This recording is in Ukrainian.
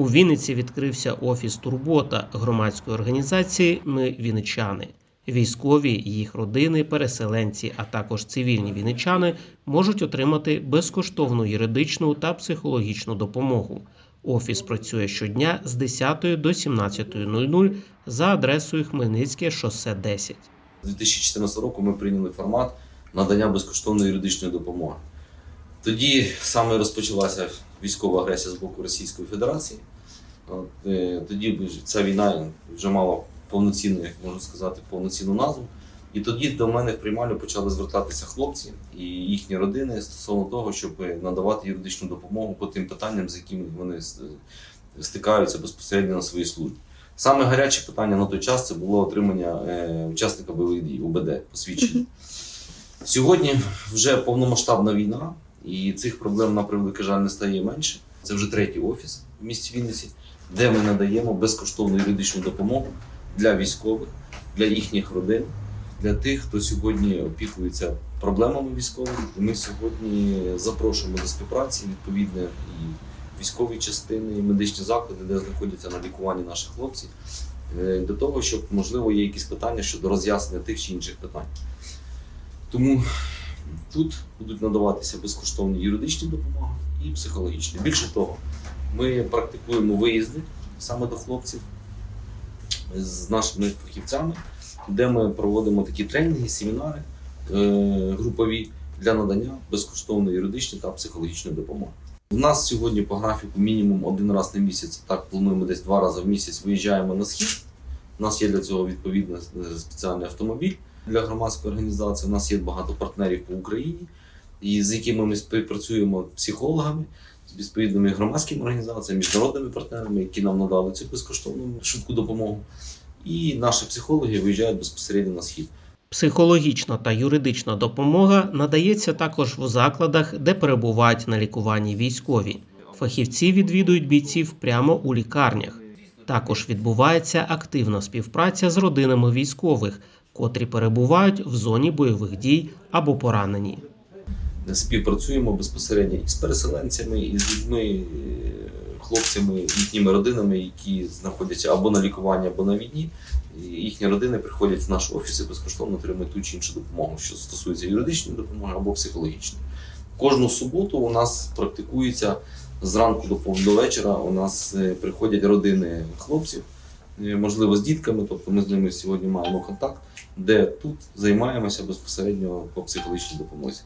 У Вінниці відкрився офіс Турбота громадської організації Ми Вінничани. Військові, їх родини, переселенці, а також цивільні вінничани можуть отримати безкоштовну юридичну та психологічну допомогу. Офіс працює щодня з 10 до 17.00 за адресою Хмельницьке шосе 10. З 2014 року ми прийняли формат надання безкоштовної юридичної допомоги. Тоді саме розпочалася військова агресія з боку Російської Федерації. От, е, Тоді ця війна вже мала повноцінну, як можна сказати, повноцінну назву. І тоді до мене в приймальню почали звертатися хлопці і їхні родини стосовно того, щоб надавати юридичну допомогу по тим питанням, з якими вони стикаються безпосередньо на своїй службі. Саме гаряче питання на той час це було отримання е, учасника бойових дій УБД посвідчення. Сьогодні вже повномасштабна війна, і цих проблем на превеликий жаль не стає менше. Це вже третій офіс в місті Вінниці, де ми надаємо безкоштовну юридичну допомогу для військових, для їхніх родин, для тих, хто сьогодні опікується проблемами військових. І ми сьогодні запрошуємо до співпраці відповідне і військові частини, і медичні заклади, де знаходяться на лікуванні наші хлопці, е, для того, щоб можливо є якісь питання щодо роз'яснення тих чи інших питань. Тому тут будуть надаватися безкоштовні юридичні допомоги і психологічні. Більше того, ми практикуємо виїзди саме до хлопців з нашими фахівцями, де ми проводимо такі тренінги, семінари е, групові для надання безкоштовної юридичної та психологічної допомоги. У нас сьогодні по графіку мінімум один раз на місяць, так плануємо десь два рази в місяць виїжджаємо на схід. У нас є для цього відповідно е, спеціальний автомобіль для громадської організації. У нас є багато партнерів по Україні, і з якими ми співпрацюємо психологами, з відповідними громадськими організаціями, міжнародними партнерами, які нам надали цю безкоштовну швидку допомогу. І наші психологи виїжджають безпосередньо на схід. Психологічна та юридична допомога надається також в закладах, де перебувають на лікуванні військові. Фахівці відвідують бійців прямо у лікарнях. Також відбувається активна співпраця з родинами військових, котрі перебувають в зоні бойових дій або поранені. співпрацюємо безпосередньо і з переселенцями, і з людьми, е, хлопцями, їхніми родинами, які знаходяться або на лікуванні, або на війні. Їхні родини приходять в наш офіс і безкоштовно отримують ту чи іншу допомогу, що стосується юридичної допомоги або психологічної. Кожну суботу у нас практикується зранку до вечора. У нас е, приходять родини хлопців, можливо, з дітками, тобто ми з ними сьогодні маємо контакт, де тут займаємося безпосередньо по психологічній допомозі.